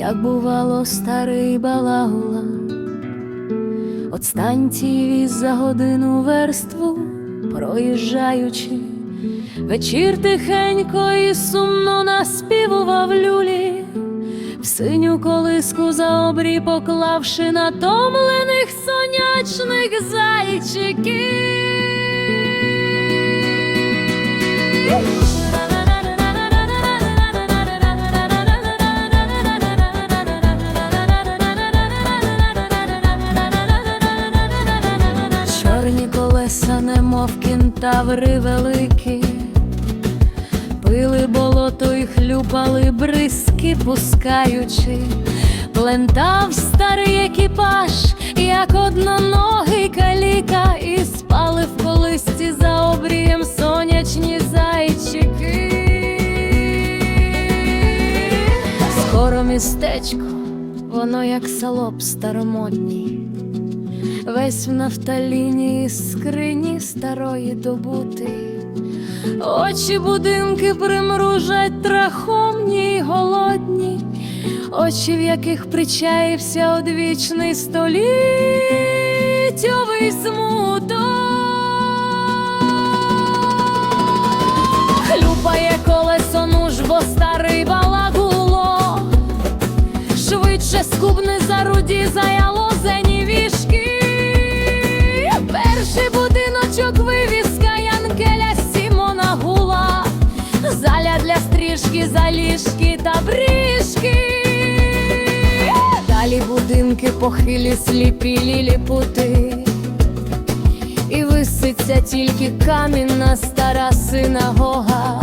як бувало старий балагула, От станції за годину верству, проїжджаючи, вечір тихенько і сумно наспівував люлі, в синю колиску за обрій поклавши натомлених сонячних Чорні кентаври великі, пили болото і хлюпали бризки, пускаючи, плентав старий екіпаж, як одноногий каліка, і спали в колисці за обрієм сонячні зайчики. Скоро містечко, воно як салоп старомодній. Весь в нафталіні скрині старої добути, очі будинки примружать трахомні й голодні, очі, в яких причаївся одвічний століттєвий смуток. Хлюпає колесо нужбо старий балагуло, швидше скубне за руді заяло зені будиночок вивіска Янкеля Сімона Гула, заля для стрижки, заліжки та бріжки. Далі будинки похилі, сліпі ліліпути. І виситься тільки камінна стара синагога.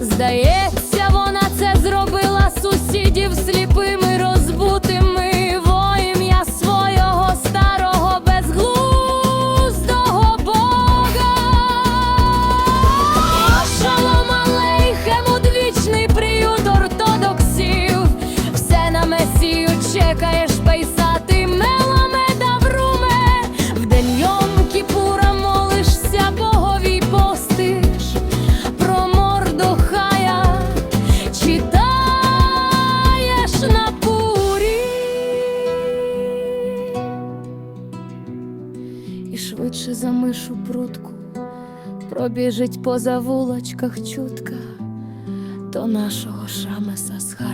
Здається, вона це зробила сусідів сліпими швидше за мишу прутку пробіжить по завулочках чутка до нашого Шамеса Харкова.